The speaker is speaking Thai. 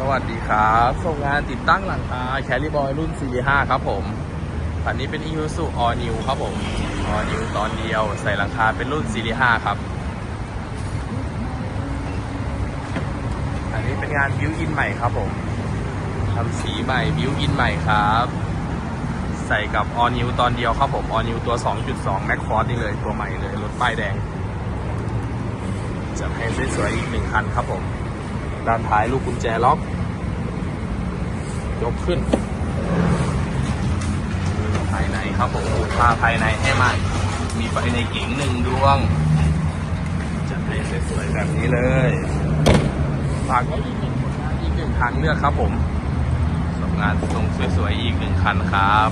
สวัสดีครับส่งงานติดตั้งหลังคาแคลิบอยรุ่น 45 ครับผมคันนี้เป็น Isuzu All New ครับผม All New ตอนเดียวใส่หลังคาเป็นรุ่น 45 ครับอันนี้เป็นงานบิวอินใหม่ครับผมทำสีใหม่บิวอินใหม่ครับ ใส่กับ All New ตอนเดียวครับผม All New ตัว 2.2 Max Force นี่เลยตัวใหม่เลยรถป้ายแดง จะให้สวยๆอีกหนึ่งคันครับผม ด้านท้ายลูกกุญแจล็อก ยกขึ้น ภายในครับผมผ้าภายในให้มัน มีไฟในเก๋งหนึ่งดวงจัดให้สวยๆแบบนี้เลยฝากไว้อีกหนึ่งอีกหนึ่งทางเลือกครับผมสำงานทรงสวยๆอีกหนึ่งคันครับ